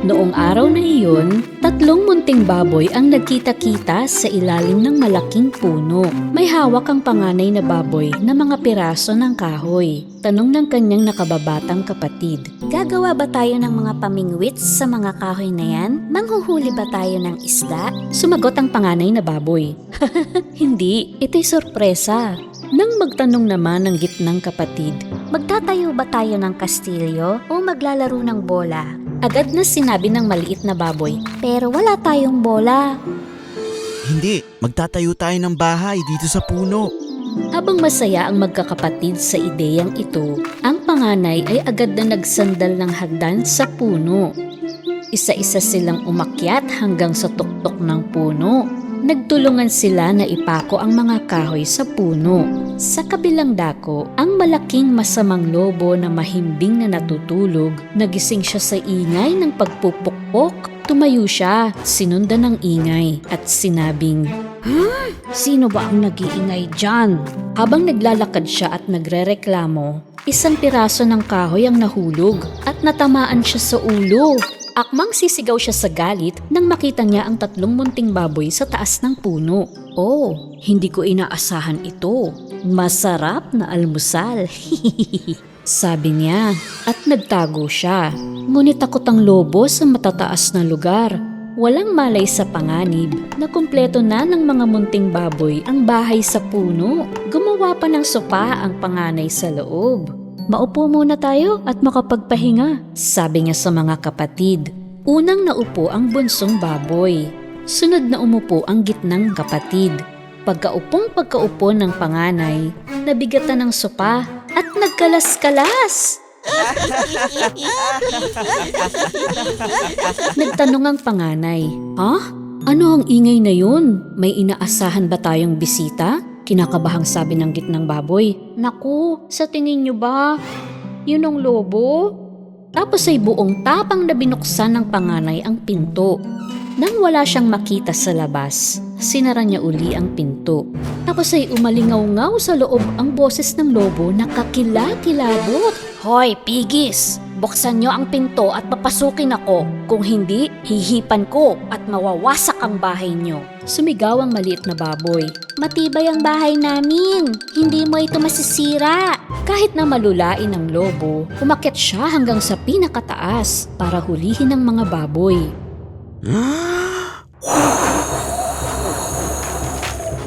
Noong araw na iyon, tatlong munting baboy ang nagkita-kita sa ilalim ng malaking puno. May hawak ang panganay na baboy na mga piraso ng kahoy. Tanong ng kanyang nakababatang kapatid. Gagawa ba tayo ng mga pamingwits sa mga kahoy na yan? Manghuhuli ba tayo ng isda? Sumagot ang panganay na baboy. Hindi, ito'y sorpresa. Nang magtanong naman ng gitnang kapatid, Magtatayo ba tayo ng kastilyo o maglalaro ng bola? Agad na sinabi ng maliit na baboy, pero wala tayong bola. Hindi, magtatayo tayo ng bahay dito sa puno. Habang masaya ang magkakapatid sa ideyang ito, ang panganay ay agad na nagsandal ng hagdan sa puno. Isa-isa silang umakyat hanggang sa tuktok ng puno. Nagtulungan sila na ipako ang mga kahoy sa puno. Sa kabilang dako, ang malaking masamang lobo na mahimbing na natutulog, nagising siya sa ingay ng pagpupukpok. Tumayo siya, sinundan ng ingay at sinabing, Sino ba ang nag-iingay dyan? Habang naglalakad siya at nagrereklamo, isang piraso ng kahoy ang nahulog at natamaan siya sa ulo. Akmang sisigaw siya sa galit nang makita niya ang tatlong munting baboy sa taas ng puno. Oh, hindi ko inaasahan ito. Masarap na almusal. Sabi niya at nagtago siya. Ngunit takot ang lobo sa matataas na lugar. Walang malay sa panganib na kumpleto na ng mga munting baboy ang bahay sa puno. Gumawa pa ng sopa ang panganay sa loob. Maupo muna tayo at makapagpahinga, sabi niya sa mga kapatid. Unang naupo ang bunsong baboy. Sunod na umupo ang gitnang kapatid. Pagkaupong pagkaupo ng panganay, nabigatan ng sopa at nagkalas-kalas. Nagtanong ang panganay, Ha? Ano ang ingay na yun? May inaasahan ba tayong bisita? Kinakabahang sabi ng gitnang baboy. Naku, sa tingin nyo ba? Yun ang lobo? Tapos ay buong tapang na binuksan ng panganay ang pinto. Nang wala siyang makita sa labas, sinara niya uli ang pinto. Tapos ay umalingaw-ngaw sa loob ang boses ng lobo na kakila-kilabot. Hoy, pigis! Buksan niyo ang pinto at papasukin ako. Kung hindi, hihipan ko at mawawasak ang bahay niyo. Sumigaw ang maliit na baboy. Matibay ang bahay namin. Hindi mo ito masisira. Kahit na malulain ang lobo, umakyat siya hanggang sa pinakataas para hulihin ang mga baboy.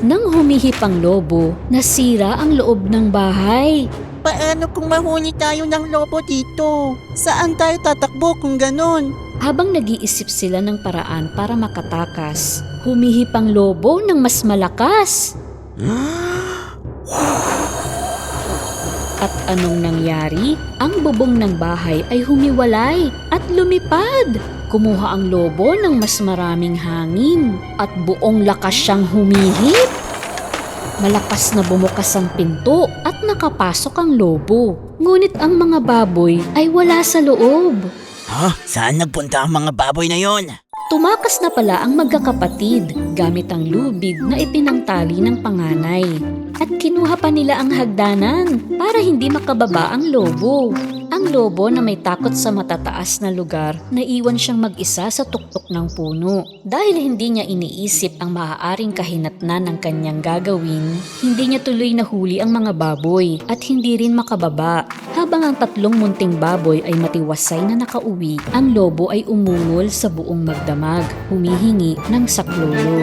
Nang humihip ang lobo, nasira ang loob ng bahay. Paano kung mahuli tayo ng lobo dito? Saan tayo tatakbo kung ganon? Habang nag-iisip sila ng paraan para makatakas, humihip ang lobo ng mas malakas. At anong nangyari? Ang bubong ng bahay ay humiwalay at lumipad. Kumuha ang lobo ng mas maraming hangin at buong lakas siyang humihip. Malakas na bumukas ang pinto at nakapasok ang lobo. Ngunit ang mga baboy ay wala sa loob. Ha? Saan nagpunta ang mga baboy na yon? Tumakas na pala ang magkakapatid gamit ang lubid na ipinangtali ng panganay. At kinuha pa nila ang hagdanan para hindi makababa ang lobo. Ang lobo na may takot sa matataas na lugar, naiwan siyang mag-isa sa tuktok ng puno. Dahil hindi niya iniisip ang maaaring kahinatnan ng kanyang gagawin, hindi niya tuloy nahuli ang mga baboy at hindi rin makababa. Habang ang tatlong munting baboy ay matiwasay na nakauwi, ang lobo ay umungol sa buong magdamag, humihingi ng saklolo.